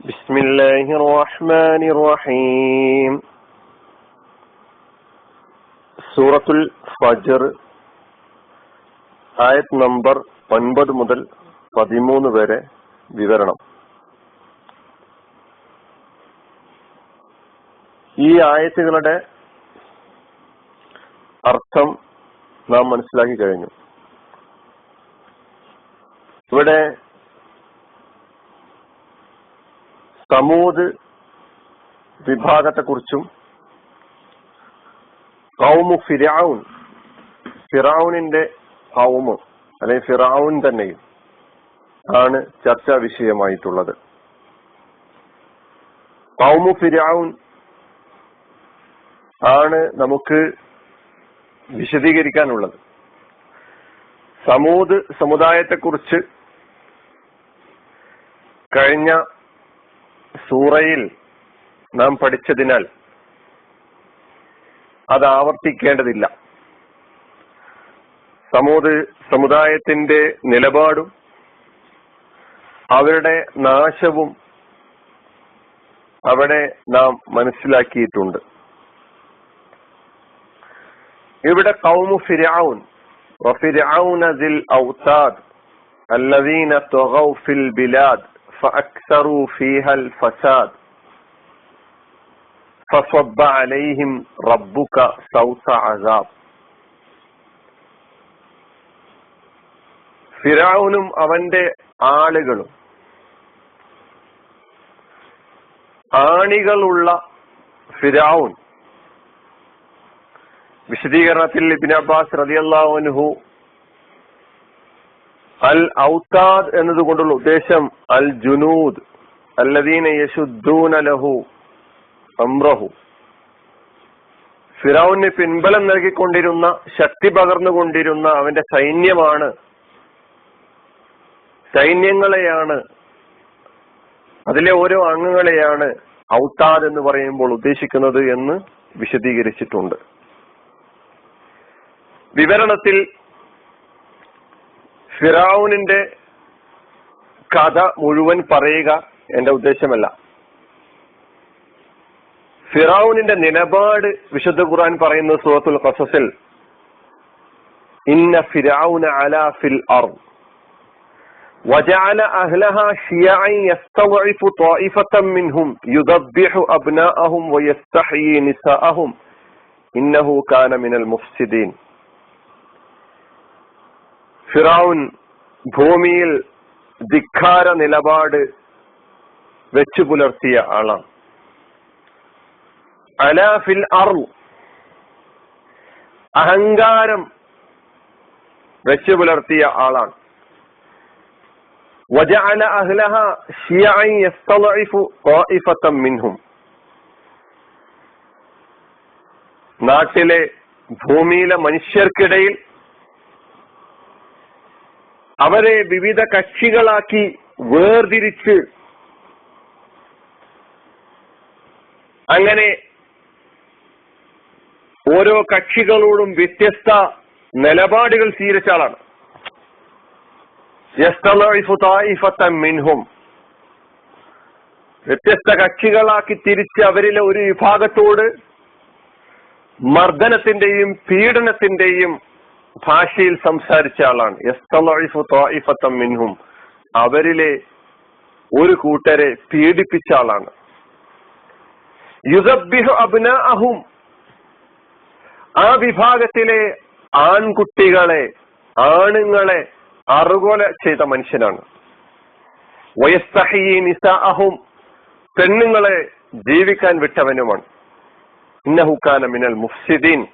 بسم الله الرحمن الرحيم സൂറത്തുൽ ഫജർ ആയത് നമ്പർ ഒൻപത് മുതൽ പതിമൂന്ന് വരെ വിവരണം ഈ ആയത്തുകളുടെ അർത്ഥം നാം മനസ്സിലാക്കി കഴിഞ്ഞു ഇവിടെ സമൂത് വിഭാഗത്തെക്കുറിച്ചും കൗമു ഫിരാവുൻ ഫിറാവുനിന്റെ കൗമ് അല്ലെങ്കിൽ ഫിറാവുൻ തന്നെയും ആണ് ചർച്ചാ വിഷയമായിട്ടുള്ളത്. കൗമു ഫിരാവുൻ ആണ് നമുക്ക് വിശദീകരിക്കാനുള്ളത്. സമൂത് സമുദായത്തെക്കുറിച്ച് കഴിഞ്ഞ സൂറയിൽ നാം പഠിച്ചതിനാൽ അത് ആവർത്തിക്കേണ്ടതില്ല സമൂത് സമുദായത്തിന്റെ നിലപാടും അവരുടെ നാശവും അവിടെ നാം മനസ്സിലാക്കിയിട്ടുണ്ട് ഇവിടെ കൗമു ഫിരാവുൻ وفرعون ذي الأوتاد الذين طغوا في البلاد فأكثروا فيها الفساد فصب عليهم ربك صوت عذاب ഫിറാവുനും അവന്റെ ആളുകളും ആണികളുള്ള ഫിരാവുൻ വിശദീകരണത്തിൽ ഇബിൻ അബ്ബാസ് റതിയല്ലാഹുൻഹു അൽ ഔത്താദ് എന്നതുകൊണ്ടുള്ള ഉദ്ദേശം അൽ ജുനൂദ് അല്ലദീന യശുദ്ധൂന ലഹു അമ്രഹു ഫിറൌന് പിൻബലം നൽകിക്കൊണ്ടിരുന്ന ശക്തി പകർന്നുകൊണ്ടിരുന്ന അവന്റെ സൈന്യമാണ് സൈന്യങ്ങളെയാണ് അതിലെ ഓരോ അംഗങ്ങളെയാണ് ഔത്താദ് എന്ന് പറയുമ്പോൾ ഉദ്ദേശിക്കുന്നത് എന്ന് വിശദീകരിച്ചിട്ടുണ്ട്. വിവരണത്തിൽ ഫിറാവുനിന്റെ കഥ മുഴുവൻ പറയുക എന്റെ ഉദ്ദേശമല്ല ഫിറാവുനിന്റെ നിലപാട് വിശുദ്ധ ഖുർആൻ പറയുന്ന സൂറത്തുൽ ഖസസിൽ ഇന്ന ഫിറാവുന അലാ ഫിൽ അർ وجعل أهلها شيعا يستضعف طائفة منهم يذبح أبناءهم ويستحيي نساءهم إنه كان من المفسدين ഫിറൌൻ ഭൂമിയിൽ ധിക്കാര നിലപാട് വെച്ചു പുലർത്തിയ ആളാണ് അലാഫിൽ അറു അഹങ്കാരം വെച്ചു പുലർത്തിയ ആളാണ് وجعل أهلها شيعا يستضعف طائفة منهم നാട്ടിലെ ഭൂമിയിലെ മനുഷ്യർക്കിടയിൽ അവരെ വിവിധ കക്ഷികളാക്കി വേർതിരിച്ച് അങ്ങനെ ഓരോ കക്ഷികളോടും വ്യത്യസ്ത നിലപാടുകൾ സ്വീകരിച്ച ആളാണ് മിൻഹും. വ്യത്യസ്ത കക്ഷികളാക്കി തിരിച്ച് അവരിലെ ഒരു വിഭാഗത്തോട് മർദ്ദനത്തിന്റെയും പീഡനത്തിന്റെയും ഭാഷയിൽ സംസാരിച്ച ആളാണ്. മിൻഹും. അവരിലെ ഒരു കൂട്ടരെ പീഡിപ്പിച്ച ആളാണ്. യുസബിഹു അബ്നാഅഹും. ആ വിഭാഗത്തിലെ ആൺകുട്ടികളെ ആണുങ്ങളെ അറുകൊല ചെയ്ത മനുഷ്യനാണ്. വയസ്സഹി നിസ അഹും പെണ്ണുങ്ങളെ ജീവിക്കാൻ വിട്ടവനുമാണ്. ഇന്നഹുക്കാന മിനൽ മുഫ്സിദീൻ.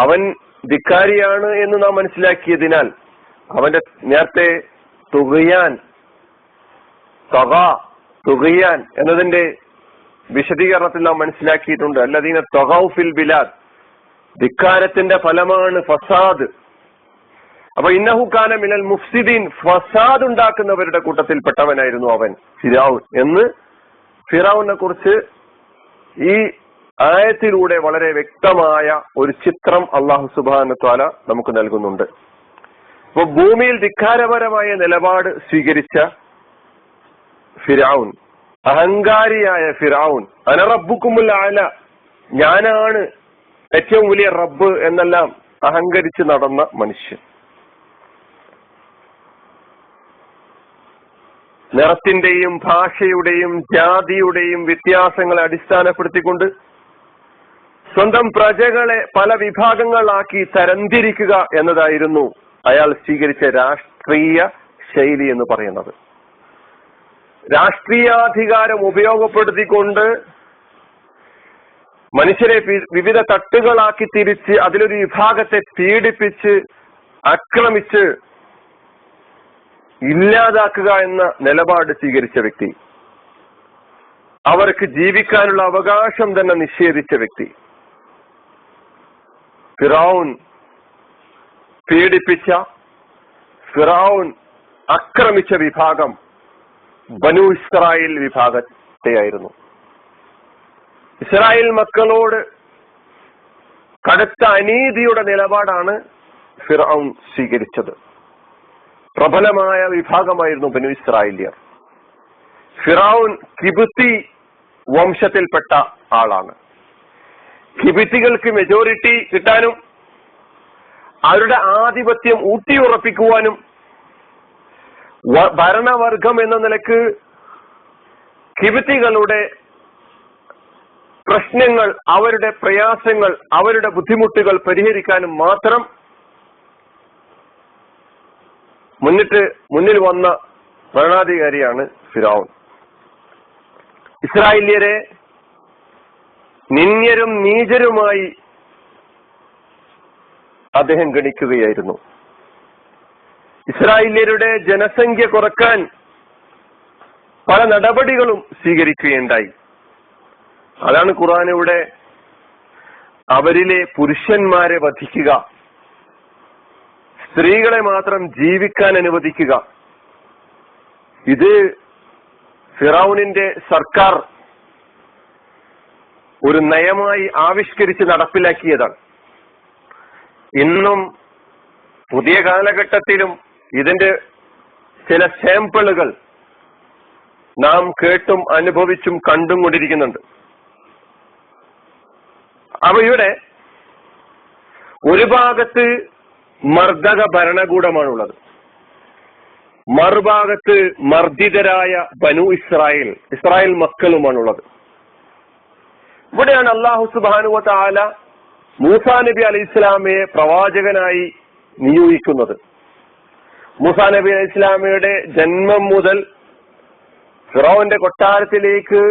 അവൻ ധിക്കാരിയാണ് എന്ന് നാം മനസ്സിലാക്കിയതിനാൽ അവന്റെ നേരത്തെ തുകയാൻ തക തുകയാൻ എന്നതിന്റെ വിശദീകരണത്തിൽ നാം മനസ്സിലാക്കിയിട്ടുണ്ട്. അല്ലാതെ തൊഹൌഫിൽ ബിലാദ്. ധിക്കാരത്തിന്റെ ഫലമാണ് ഫസാദ്. അപ്പൊ ഇന്നഹുക്കാന മിനൽ മുഫ്സിദീൻ. ഫസാദ് ഉണ്ടാക്കുന്നവരുടെ കൂട്ടത്തിൽപ്പെട്ടവനായിരുന്നു അവൻ ഫിറാവുൻ. എന്ന് ഫിറാവുനെ കുറിച്ച് ഈ ആയത്തിലൂടെ വളരെ വ്യക്തമായ ഒരു ചിത്രം അള്ളാഹു സുബാന ത്വാല നമുക്ക് നൽകുന്നുണ്ട്. അപ്പൊ ഭൂമിയിൽ ധിക്കാരപരമായ നിലപാട് സ്വീകരിച്ച ഫിറൌൻ അഹങ്കാരിയായ ഫിറാവുൻ അനറബുക്കുമുല്ല ഞാനാണ് ഏറ്റവും വലിയ റബ്ബ് എന്നെല്ലാം അഹങ്കരിച്ച് നടന്ന മനുഷ്യൻ. നിറത്തിന്റെയും ഭാഷയുടെയും ജാതിയുടെയും വ്യത്യാസങ്ങളെ അടിസ്ഥാനപ്പെടുത്തിക്കൊണ്ട് സ്വന്തം പ്രജകളെ പല വിഭാഗങ്ങളാക്കി തരംതിരിക്കുക എന്നതായിരുന്നു അയാൾ സ്വീകരിച്ച രാഷ്ട്രീയ ശൈലി എന്ന് പറയുന്നത്. രാഷ്ട്രീയാധികാരം ഉപയോഗപ്പെടുത്തിക്കൊണ്ട് മനുഷ്യരെ വിവിധ തട്ടുകളാക്കി തിരിച്ച് അതിലൊരു വിഭാഗത്തെ പീഡിപ്പിച്ച് ആക്രമിച്ച് ഇല്ലാതാക്കുക എന്ന നിലപാട് സ്വീകരിച്ച വ്യക്തി. അവർക്ക് ജീവിക്കാനുള്ള അവകാശം തന്നെ നിഷേധിച്ച വ്യക്തി. ഫിറൌൻ പീഡിപ്പിച്ച ഫിറൌൻ ആക്രമിച്ച വിഭാഗം ബനു ഇസ്രായേൽ വിഭാഗത്തെയായിരുന്നു. ഇസ്രായേൽ മക്കളോട് കടുത്ത അനീതിയുടെ നിലപാടാണ് ഫിറൌൻ സ്വീകരിച്ചത്. പ്രബലമായ വിഭാഗമായിരുന്നു ബനു ഇസ്രായേലിയർ. ഫിറൌൻ കിബുത്തി വംശത്തിൽപ്പെട്ട ആളാണ്. കിബിത്തികൾക്ക് മെജോറിറ്റി കിട്ടാനും അവരുടെ ആധിപത്യം ഊട്ടിയുറപ്പിക്കുവാനും ഭരണവർഗം എന്ന നിലയ്ക്ക് കിബിത്തികളുടെ പ്രശ്നങ്ങൾ അവരുടെ പ്രയാസങ്ങൾ അവരുടെ ബുദ്ധിമുട്ടുകൾ പരിഹരിക്കാനും മാത്രം മുന്നിട്ട് മുന്നിൽ വന്ന ഭരണാധികാരിയാണ് ഫിറോൺ. ഇസ്രായേലിയരെ നിന്യരും നീചരുമായി അദ്ദേഹം ഗണിക്കുകയായിരുന്നു. ഇസ്രായേലിയരുടെ ജനസംഖ്യ കുറയ്ക്കാൻ പല നടപടികളും സ്വീകരിക്കുകയുണ്ടായി. അതാണ് ഖുർആൻ ഇവിടെ അവരിലെ പുരുഷന്മാരെ വധിക്കുക. സ്ത്രീകളെ മാത്രം ജീവിക്കാൻ അനുവദിക്കുക. ഇത് ഫിറൌനിന്റെ സർക്കാർ ഒരു നയമായി ആവിഷ്കരിച്ച് നടപ്പിലാക്കിയതാണ്. ഇന്നും പുതിയ കാലഘട്ടത്തിലും ഇതിന്റെ ചില സാമ്പിളുകൾ നാം കേട്ടും അനുഭവിച്ചും കണ്ടും കൊണ്ടിരിക്കുന്നുണ്ട് അപ്പൊ ഇവിടെ ഒരു ഭാഗത്ത് മർദ്ദക ഭരണകൂടമാണുള്ളത്. മറുഭാഗത്ത് മർദ്ദിതരായ ബനു ഇസ്രായേൽ ഇസ്രായേൽ മക്കളുമാണുള്ളത്. ഇവിടെയാണ് അള്ളാഹു സുബാനുവ താല മൂസാ നബി അലി ഇസ്ലാമയെ പ്രവാചകനായി നിയോഗിക്കുന്നത്. മൂസാ നബി അലി ഇസ്ലാമയുടെ ജന്മം മുതൽ ഫിറോന്റെ കൊട്ടാരത്തിലേക്ക്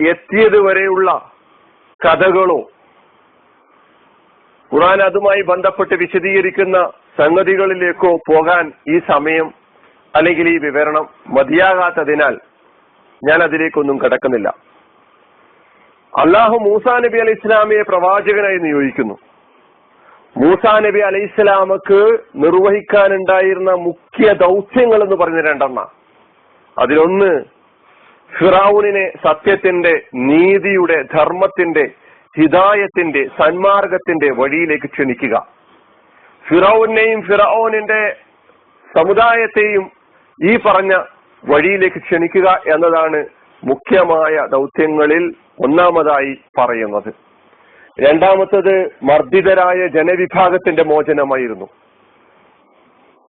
എത്തിയത് വരെയുള്ള കഥകളോ ഖുറാൻ അതുമായി ബന്ധപ്പെട്ട് വിശദീകരിക്കുന്ന സംഗതികളിലേക്കോ പോകാൻ ഈ സമയം അല്ലെങ്കിൽ ഈ വിവരണം മതിയാകാത്തതിനാൽ ഞാൻ അതിലേക്കൊന്നും കിടക്കുന്നില്ല. അള്ളാഹു മൂസാ നബി അലൈഹി ഇസ്ലാമിയെ പ്രവാചകനായി നിയോഗിക്കുന്നു. മൂസാ നബി അലൈഹി ഇസ്ലാമക്ക് നിർവഹിക്കാനുണ്ടായിരുന്ന മുഖ്യ ദൗത്യങ്ങൾ എന്ന് പറഞ്ഞ രണ്ടെണ്ണ. അതിലൊന്ന് ഫിറാവുനെ സത്യത്തിന്റെ നീതിയുടെ ധർമ്മത്തിന്റെ ഹിതായത്തിന്റെ സന്മാർഗത്തിന്റെ വഴിയിലേക്ക് ക്ഷണിക്കുക. ഫിറൌനെയും ഫിറൌനിന്റെ സമുദായത്തെയും ഈ പറഞ്ഞ വഴിയിലേക്ക് ക്ഷണിക്കുക എന്നതാണ് മുഖ്യമായ ദൗത്യങ്ങളിൽ ഒന്നാമതായി പറയുന്നത്. രണ്ടാമത്തത് മർദ്ദിതരായ ജനവിഭാഗത്തിന്റെ മോചനമായിരുന്നു.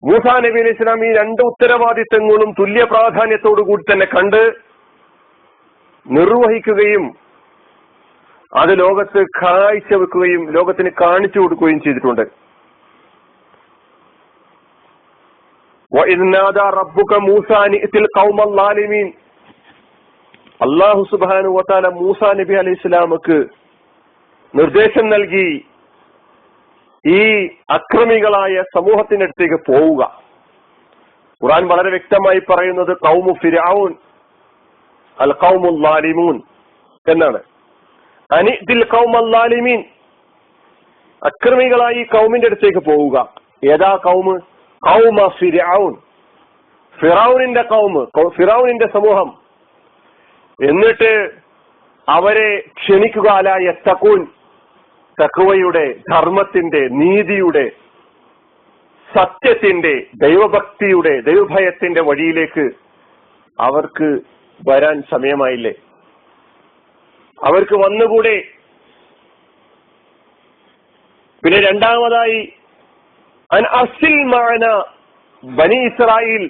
മൂസാ നബി ഇസ്ലാം ഈ രണ്ട് ഉത്തരവാദിത്തങ്ങളും തുല്യ പ്രാധാന്യത്തോടു കൂടി തന്നെ കണ്ട് നിർവഹിക്കുകയും അത് ലോകത്ത് കാഴ്ച വെക്കുകയും ലോകത്തിന് കാണിച്ചു കൊടുക്കുകയും ചെയ്തിട്ടുണ്ട്. അള്ളാഹു സുബാനു വത്താല മൂസ നബി അലൈഹി ഇസ്ലാമക്ക് നിർദ്ദേശം നൽകി ഈ അക്രമികളായ സമൂഹത്തിനടുത്തേക്ക് പോവുക. ഖുറാൻ വളരെ വ്യക്തമായി പറയുന്നത് കൗമു ഫിരാവുൻ അൽ കൗമുൽ ലാലിമൂൻ എന്നാണ്. അനി ദിൽ അനിദിൽ കൗമല്ലാലിമീൻ അക്രമികളായി കൗമിന്റെ അടുത്തേക്ക് പോവുക. ഏതാ കൗമ് കൗമ ഫിരാവുൻ ഫിറാവുനിന്റെ കൗമ് ഫിറാവുനിന്റെ സമൂഹം എന്നിട്ട് അവരെ ക്ഷണിക്കുക അല എത്തക്കൂൻ തക്കുവയുടെ ധർമ്മത്തിന്റെ നീതിയുടെ സത്യത്തിന്റെ ദൈവഭക്തിയുടെ ദൈവഭയത്തിന്റെ വഴിയിലേക്ക് അവർക്ക് വരാൻ സമയമായില്ലേ? അവർക്ക് വന്നുകൂടെ? പിന്നെ രണ്ടാമതായി അൻ അസിൽ മാന ബനി ഇസ്രായേൽ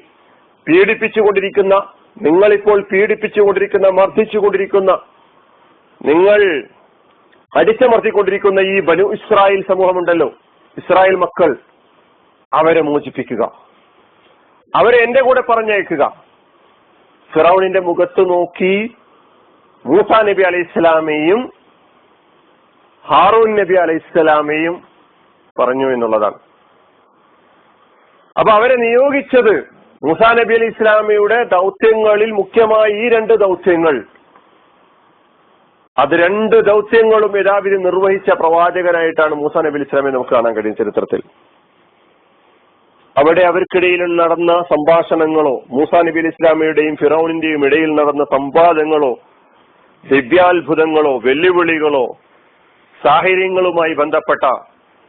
പീഡിപ്പിച്ചുകൊണ്ടിരിക്കുന്ന നിങ്ങളിപ്പോൾ പീഡിപ്പിച്ചുകൊണ്ടിരിക്കുന്ന മർദ്ദിച്ചുകൊണ്ടിരിക്കുന്ന നിങ്ങൾ അടിച്ചമർത്തിക്കൊണ്ടിരിക്കുന്ന ഈ ബനു ഇസ്രായേൽ സമൂഹമുണ്ടല്ലോ ഇസ്രായേൽ മക്കൾ അവരെ മോചിപ്പിക്കുക. അവരെ എന്റെ കൂടെ പറഞ്ഞയക്കുക. ഫിറൌണിന്റെ മുഖത്ത് നോക്കി മൂസ നബി അലൈഹി ഇസ്ലാമേയും ഹാറൂൻ നബി അലൈഹി ഇസ്ലാമേയും പറഞ്ഞു എന്നുള്ളതാണ്. അപ്പൊ അവരെ നിയോഗിച്ചത് മൂസാ നബി അലി ഇസ്ലാമിയുടെ ദൗത്യങ്ങളിൽ മുഖ്യമായി ഈ രണ്ട് ദൗത്യങ്ങൾ. അത് രണ്ട് ദൗത്യങ്ങളും യഥാവിധി നിർവഹിച്ച പ്രവാചകനായിട്ടാണ് മൂസാ നബി അലി ഇസ്ലാമിനെ നമുക്ക് കാണാൻ കഴിയും ചരിത്രത്തിൽ. അവിടെ അവർക്കിടയിൽ നടന്ന സംഭാഷണങ്ങളോ മൂസാ നബി അലി ഇസ്ലാമിയുടെയും ഫിറോണിന്റെയും ഇടയിൽ നടന്ന സംവാദങ്ങളോ ദിവ്യാത്ഭുതങ്ങളോ വെല്ലുവിളികളോ സാഹചര്യങ്ങളുമായി ബന്ധപ്പെട്ട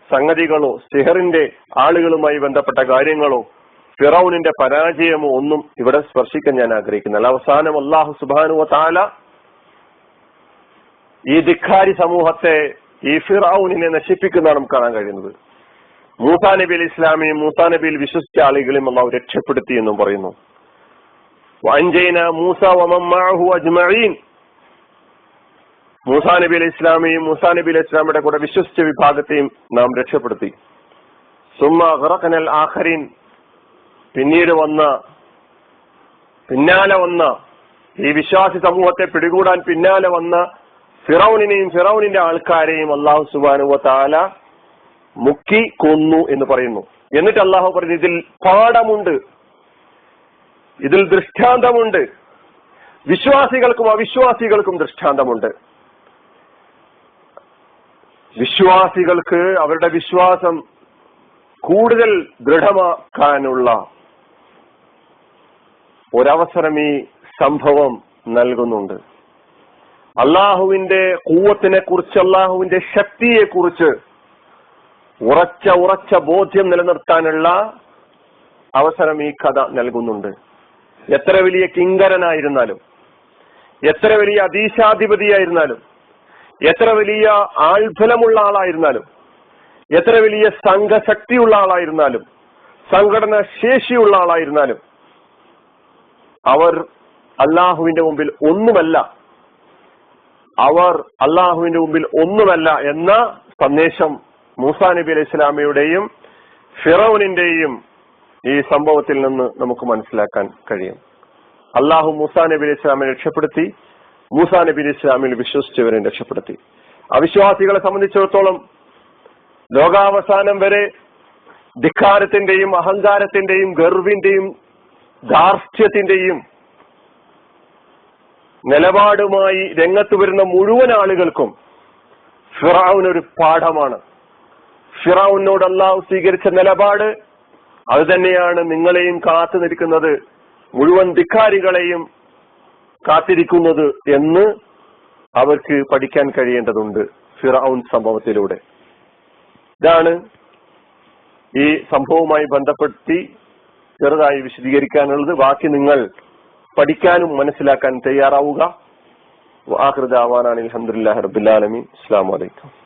സംഗതികളോ സിഹറിന്റെ ആളുകളുമായി ബന്ധപ്പെട്ട കാര്യങ്ങളോ ഫിറൌനിന്റെ പരാജയമോ ഒന്നും ഇവിടെ സ്പർശിക്കാൻ ഞാൻ ആഗ്രഹിക്കുന്നില്ല. അവസാനം അള്ളാഹു സുബാനുവ താല ഈ ധിഖാരി സമൂഹത്തെ ഈ ഫിറൌനിനെ നശിപ്പിക്കുന്നതാണ് നമുക്ക് കാണാൻ കഴിയുന്നത്. മൂസാ നബി അലി ഇസ്ലാമിയും മൂസാ നബിയിൽ വിശ്വസിച്ച ആളുകളെയും അള്ളാഹു രക്ഷപ്പെടുത്തി എന്നും പറയുന്നു. വഞ്ചൈന മൂസ വമമ്മാഹു അജ്മഈൻ. മൂസാ നബി അലി ഇസ്ലാമിയും മൂസാ നബി അലി ഇസ്ലാമിയുടെ കൂടെ വിശ്വസിച്ച വിഭാഗത്തെയും നാം രക്ഷപ്പെടുത്തി. സുമ്മ ഖറഖനൽ ആഖരീൻ. പിന്നീട് വന്ന പിന്നാലെ വന്ന ഈ വിശ്വാസി സമൂഹത്തെ പിടികൂടാൻ പിന്നാലെ വന്ന ഫിറൌനിനെയും ഫിറൌനിന്റെ ആൾക്കാരെയും അള്ളാഹു സുബാനുവ താല മുക്കി കൊന്നു എന്ന് പറയുന്നു. എന്നിട്ട് അള്ളാഹു പറഞ്ഞു ഇതിൽ പാഠമുണ്ട്. ഇതിൽ ദൃഷ്ടാന്തമുണ്ട്. വിശ്വാസികൾക്കും അവിശ്വാസികൾക്കും ദൃഷ്ടാന്തമുണ്ട്. വിശ്വാസികൾക്ക് അവരുടെ വിശ്വാസം കൂടുതൽ ദൃഢമാക്കാനുള്ള ഒരവസരം ഈ സംഭവം നൽകുന്നുണ്ട്. അള്ളാഹുവിന്റെ കൂവത്തിനെ കുറിച്ച് അള്ളാഹുവിന്റെ ശക്തിയെ കുറിച്ച് ഉറച്ച ഉറച്ച ബോധ്യം നിലനിർത്താനുള്ള അവസരം ഈ കഥ നൽകുന്നുണ്ട്. എത്ര വലിയ കിങ്കരനായിരുന്നാലും എത്ര വലിയ അതീശാധിപതിയായിരുന്നാലും എത്ര വലിയ ആൾഫലമുള്ള ആളായിരുന്നാലും എത്ര വലിയ സംഘശക്തിയുള്ള ആളായിരുന്നാലും സംഘടന ശേഷിയുള്ള ആളായിരുന്നാലും അവർ അള്ളാഹുവിന്റെ മുമ്പിൽ ഒന്നുമല്ല. അവർ അള്ളാഹുവിന്റെ മുമ്പിൽ ഒന്നുമല്ല എന്ന സന്ദേശം മൂസാ നബി അലൈഹി ഇസ്ലാമിയുടെയും ഫിറൌനിന്റെയും ഈ സംഭവത്തിൽ നിന്ന് നമുക്ക് മനസ്സിലാക്കാൻ കഴിയും. അള്ളാഹു മൂസാ നബി അലൈഹി ഇസ്ലാമിനെ രക്ഷപ്പെടുത്തി മൂസാ നബി അലൈഹി ഇസ്ലാമിൽ വിശ്വസിച്ചവരെ രക്ഷപ്പെടുത്തി. അവിശ്വാസികളെ സംബന്ധിച്ചിടത്തോളം ലോകാവസാനം വരെ ധിക്കാരത്തിന്റെയും അഹങ്കാരത്തിന്റെയും ഗർവിന്റെയും ധാർഷ്ട്യത്തിന്റെയും നിലപാടുമായി രംഗത്ത് വരുന്ന മുഴുവൻ ആളുകൾക്കും ഫിറാവുൻ ഒരു പാഠമാണ്. ഫിറാവുനോട് സ്വീകരിച്ച നിലപാട് അത് തന്നെയാണ് നിങ്ങളെയും കാത്തു നിൽക്കുന്നത് മുഴുവൻ ധിക്കാരികളെയും കാത്തിരിക്കുന്നത് എന്ന് അവർക്ക് പഠിക്കാൻ കഴിയേണ്ടതുണ്ട് ഫിറൌൻ സംഭവത്തിലൂടെ. ഇതാണ് ഈ സംഭവവുമായി ബന്ധപ്പെടുത്തി ചെറുതായി വിശദീകരിക്കാനുള്ളത് ബാക്കി നിങ്ങൾ പഠിക്കാനും മനസ്സിലാക്കാൻ തയ്യാറാവുക. ആഹൃദാവാനാണ് അലഹമുല്ലാ റബുല്ലാലമീൻ അസ്സാം വലൈക്കും